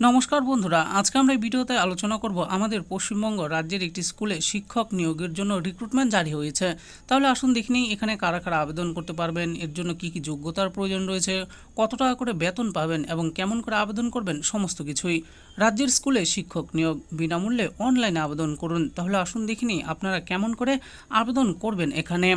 নমস্কার বন্ধুরা, আজকে আমরা এই ভিডিওতে আলোচনা করব আমাদের পশ্চিমবঙ্গ রাজ্যের একটি স্কুলে শিক্ষক নিয়োগের জন্য রিক্রুটমেন্ট জারি হয়েছে। তাহলে আসুন দেখে নিই, এখানে কারা কারা আবেদন করতে পারবেন, এর জন্য কি কি যোগ্যতার প্রয়োজন রয়েছে, কত টাকা করে বেতন পাবেন এবং কেমন করে আবেদন করবেন, সমস্ত কিছুই। রাজ্যের স্কুলে শিক্ষক নিয়োগ বিনামূল্যে অনলাইনে আবেদন করুন। তাহলে আসুন দেখে নিই, আপনারা কেমন করে আবেদন করবেন এখানে।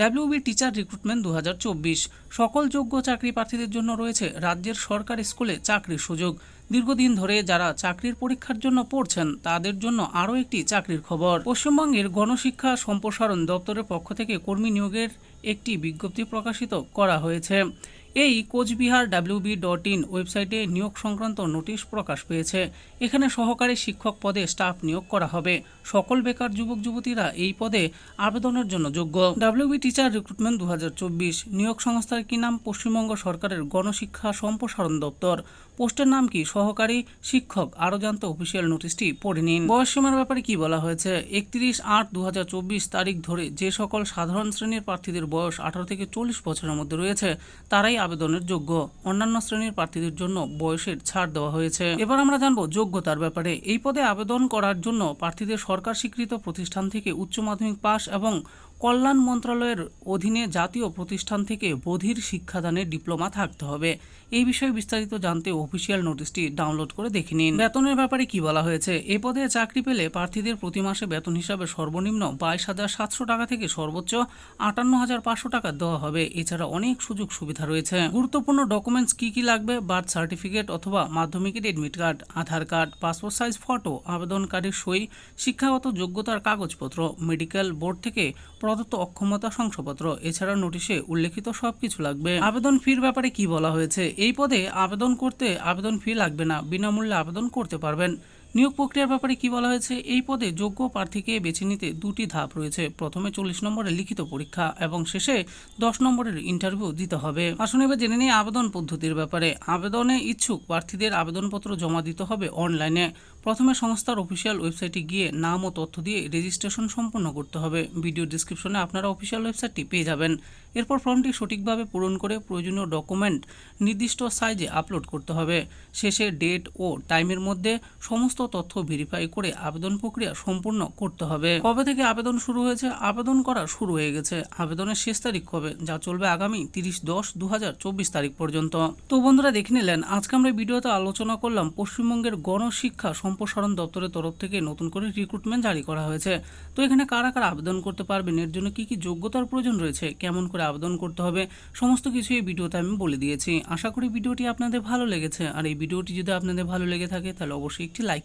ডাব্লিউবি টিচার রিক্রুটমেন্ট দু হাজার চব্বিশ, সকল যোগ্য চাকরি প্রার্থীদের জন্য রয়েছে রাজ্যের সরকারি স্কুলে চাকরির সুযোগ। দীর্ঘদিন ধরে যারা চাকরির পরীক্ষার জন্য পড়ছেন, তাদের জন্য আরও একটি চাকরির খবর। পশ্চিমবঙ্গের গণশিক্ষা সম্প্রসারণ দপ্তরের পক্ষ থেকে কর্মী নিয়োগের একটি বিজ্ঞপ্তি প্রকাশিত করা হয়েছে। এই কোচবিহার ডাব্লিউবি ডট ইন ওয়েবসাইটে নিয়োগ সংক্রান্ত নোটিশ প্রকাশ পেয়েছে। এখানে সহকারী শিক্ষক পদে স্টাফ নিয়োগ করা হবে। সকল বেকার যুবক, যুবতীরা এই পদে আবেদনের জন্য যোগ্য। ডাব্লিউবি টিচার রিক্রুটমেন্ট দু হাজার চব্বিশ, নিয়োগ সংস্থার কি নাম পশ্চিমবঙ্গ সরকারের গণশিক্ষা সম্প্রসারণ দপ্তর? পোস্টের নাম কি? সহকারী শিক্ষক, আরও জানতে অফিসিয়াল নোটিশটি পড়ে নিন। বয়সসীমার ব্যাপারে কি বলা হয়েছে? একত্রিশ আট দু তারিখ ধরে যে সকল সাধারণ শ্রেণির প্রার্থীদের বয়স আঠারো থেকে চল্লিশ বছরের মধ্যে রয়েছে, তারাই আবেদনের যোগ্য। অন্যান্য শ্রেণির প্রার্থীদের জন্য বয়সের ছাড় দেওয়া হয়েছে। এবার আমরা জানব যোগ্যতার ব্যাপারে। এই পদে আবেদন করার জন্য প্রার্থীদের সরকার স্বীকৃত প্রতিষ্ঠান থেকে উচ্চ মাধ্যমিক পাশ এবং কল্যাণ মন্ত্রণালয়ের অধীনে জাতীয় প্রতিষ্ঠান থেকে বধির শিক্ষাদানের ডিপ্লোমা থাকতে হবে। এই বিষয়ে বিস্তারিত জানতে অফিসিয়াল নোটিশটি ডাউনলোড করে দেখে নিন। বেতনের ব্যাপারে কি বলা হয়েছে? এ পদে চাকরি পেলে প্রার্থীদের প্রতি মাসে বেতন হিসাবে সর্বনিম্ন বাইশ হাজার সাতশো টাকা থেকে সর্বোচ্চ আটান্ন হাজার পাঁচশো টাকা দেওয়া হবে। এছাড়া অনেক সুযোগ সুবিধা রয়েছে। গুরুত্বপূর্ণ ডকুমেন্টস কি কি লাগবে? বার্থ সার্টিফিকেট অথবা মাধ্যমিকের admit card, Aadhaar card, passport size photo, আবেদনকারীর সই, শিক্ষাগত যোগ্যতার কাগজপত্র, মেডিকেল বোর্ড থেকে প্রদত্ত অক্ষমতা শংসাপত্র। এছাড়া নোটিশে উল্লেখিত সব কিছু লাগবে। আবেদন ফির ব্যাপারে কি বলা হয়েছে? এই পদে আবেদন করতে আবেদন ফি লাগবে না। বিনামূল্যে আবেদন করতে পারবেন। নিয়োগ প্রক্রিয়ার ব্যাপারে কি বলা হয়েছে? এই পদে যোগ্য প্রার্থীকে বেছে নিতে দুটি ধাপ রয়েছে। প্রথমে চল্লিশ নম্বরের লিখিত পরীক্ষা এবং শেষে দশ নম্বরের ইন্টারভিউ দিতে হবে। আসুন এবার জেনে নিই আবেদন পদ্ধতির ব্যাপারে। আবেদনে ইচ্ছুক প্রার্থীদের আবেদনপত্র জমা দিতে হবে অনলাইনে। প্রথমে সংস্থার অফিসিয়াল ওয়েবসাইটে গিয়ে নাম ও তথ্য দিয়ে রেজিস্ট্রেশন সম্পন্ন করতে হবে। ভিডিও ডিসক্রিপশনে আপনারা অফিসিয়াল ওয়েবসাইটটি পেয়ে যাবেন। এরপর ফর্মটি সঠিকভাবে পূরণ করে প্রয়োজনীয় ডকুমেন্ট নির্দিষ্ট সাইজে আপলোড করতে হবে। শেষে ডেট ও টাইমের মধ্যে সমস্ত তথ্য ভেরিফাই করে আবেদন প্রক্রিয়া সম্পূর্ণ করতে হবে। কবে থেকে আবেদন শুরু হয়েছে? আবেদন করা শুরু হয়ে গেছে। আবেদনের শেষ তারিখ কবে? যা চলবে আগামী তিরিশ দশ দু তারিখ পর্যন্ত। তো বন্ধুরা, দেখে নিলেন, আজকে আমরা ভিডিওতে আলোচনা করলাম পশ্চিমবঙ্গের গণশিক্ষা সম্প্রসারণ দপ্তরের তরফ থেকে নতুন করে রিক্রুটমেন্ট জারি করা হয়েছে। তো এখানে কারা কারা আবেদন করতে পারবেন? এর জন্য কি কি যোগ্যতার প্রয়োজন রয়েছে? কেমন করে আবেদন করতে হবে? সমস্ত কিছু এই ভিডিওতে আমি বলে দিয়েছি। আশা করি ভিডিওটি আপনাদের ভালো লেগেছে। আর এই ভিডিওটি যদি আপনাদের ভালো লেগে থাকে, তাহলে অবশ্যই একটি লাইক